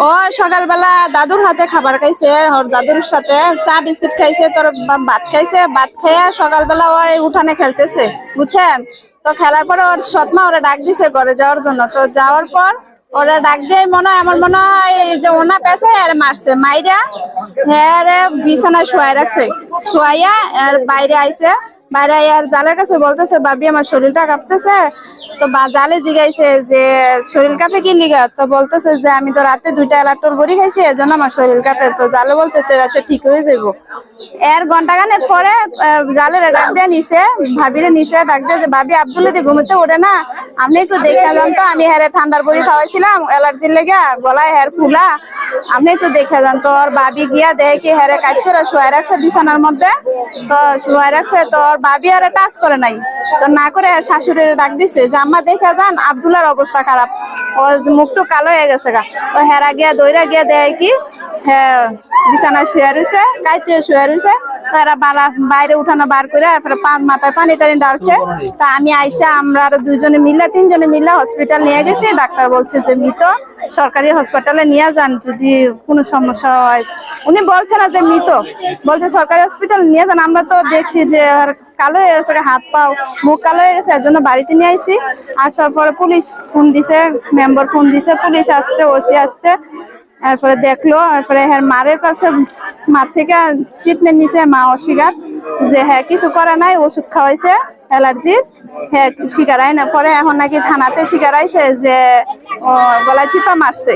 ও, সকালবেলা দাদুর হাতে খাবার খাইছে, ওর দাদুর সাথে চা বিস্কিট খাইছে, তোর ভাত খাইছে, ভাত খেয়ে সকালবেলা ওর উঠানে খেলতেছে, বুঝছেন? তো খেলার পরে ওর সৎমা ওরা ডাক দিছে ঘরে যাওয়ার জন্য। তো যাওয়ার পর ওরা ডাক দিয়ে মনে হয়, আমার মনে হয় যে ওনা পেছে, আর মারছে, মাইরা হ্যাঁ বিছানায় শোয়াই রাখছে। শোয়াইয়া আর বাইরে আইছে। বাইরে আর জালের কাছে বলতেছে, ভাবি, আমার শরীরটা কাঁপতেছে। তো বা জালে জিগাইছে যে, শরীর কাঁপে কি লিগা? তো বলতেছে যে, আমি তো রাতে দুইটা এলাটোর বড়ি খাইছি, এজন্য আমার শরীর কাঁপে। তো জালে বলছে আচ্ছা ঠিক হয়ে যাইব। এর ঘণ্টা খানেক পরে জালের ডাক দিয়ে নিছে, ভাবিরে নিছে, ডাক দিয়ে যে, ভাবি, আব্দুল ঘুমোতে ওঠে না, আপনি একটু দেখে যান তো, আমি হ্যারে ঠান্ডার বড়ি খাওয়াইছিলাম, অ্যালার্জির লেগে, গলায় হের ফুলা আপনি তো দেখে যান তোর বাবি গিয়া দেখে কি হেরে কাজ করে শুয়ে রাখছে বিছানার মধ্যে। তো শুয়ে রাখছে তোর বাবি আর টাচ করে নাই। তো না করে শাশুড়ি ডাক দিছে যে, আম্মা, দেখে যান আব্দুলার অবস্থা খারাপ। ওর মুখটু কালো হয়ে গেছে গা। তো হেরা গিয়া, দইরা গিয়া দেয় কি হ্যাঁ বিছানায় শুয়ে রয়েছে কাইতে শুয়ে রয়েছে তো এরা বারা- বাইরে উঠানো বার করে তারপরে মাথায় পানি টানি ডালছে তা আমি আইসা আমরা আরও দুজনে মিলে, তিনজনে মিলে হসপিটাল নিয়ে গেছি। ডাক্তার বলছে যে, মৃত, সরকারি হসপিটালে নিয়ে যান। যদি কোনো সমস্যা হয়। উনি বলছে না যে মৃত, বলছে সরকারি হসপিটাল নিয়ে যান। আমরা তো দেখছি যে কালো হয়ে গেছে, হাত পাও মুখ কালো হয়ে গেছে এর জন্য বাড়িতে নিয়ে আইছি আসার পরে পুলিশ ফোন দিছে মেম্বার ফোন দিছে, পুলিশ আসছে, ওসি আসছে। তারপরে দেখল, এরপরে হ্যাঁ মারের কাছে মার থেকে ট্রিটমেন্ট নিছে, মা অস্বীকার যে হ্যাঁ কিছু করে নাই, ওষুধ খাওয়াইছে অ্যালার্জির হ্যাঁ শিকার না পরে এখন নাকি থানাতে শিকার আইছে যে গলায় চিপা মারছে।